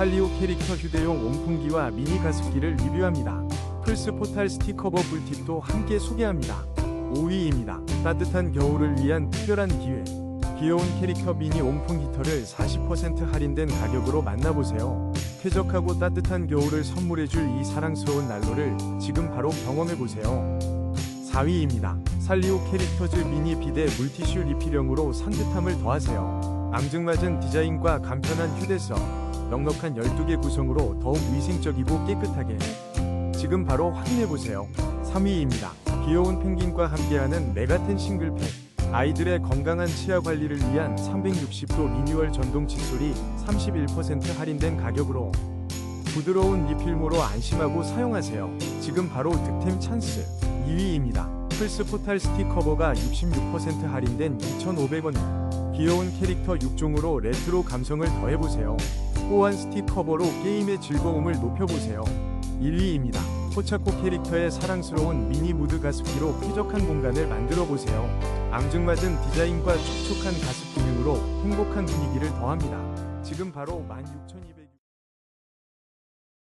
살리오 캐릭터 휴대용 온풍기와 미니 가습기를 리뷰합니다. 플스 포탈 스티커버 꿀팁도 함께 소개합니다. 5위입니다. 따뜻한 겨울을 위한 특별한 기회. 귀여운 캐릭터 미니 온풍 히터를 40% 할인된 가격으로 만나보세요. 쾌적하고 따뜻한 겨울을 선물해줄 이 사랑스러운 난로를 지금 바로 경험해보세요. 4위입니다. 살리오 캐릭터즈 미니 비데 물티슈 리필형으로 산뜻함을 더하세요. 앙증맞은 디자인과 간편한 휴대성, 넉넉한 12개 구성으로 더욱 위생적이고 깨끗하게 지금 바로 확인해보세요. 3위입니다. 귀여운 펭귄과 함께하는 메가텐 싱글팩 아이들의 건강한 치아 관리를 위한 360도 리뉴얼 전동 칫솔이 31% 할인된 가격으로 부드러운 리필모로 안심하고 사용하세요. 지금 바로 득템 찬스 2위입니다. 플스 포탈 스티커버가 66% 할인된 2,500원 귀여운 캐릭터 6종으로 레트로 감성을 더해보세요. 호환 스티커버로 게임의 즐거움을 높여보세요. 1위입니다. 포차코 캐릭터의 사랑스러운 미니 무드 가습기로 쾌적한 공간을 만들어 보세요. 앙증맞은 디자인과 촉촉한 가습 기능으로 행복한 분위기를 더합니다. 지금 바로 16,200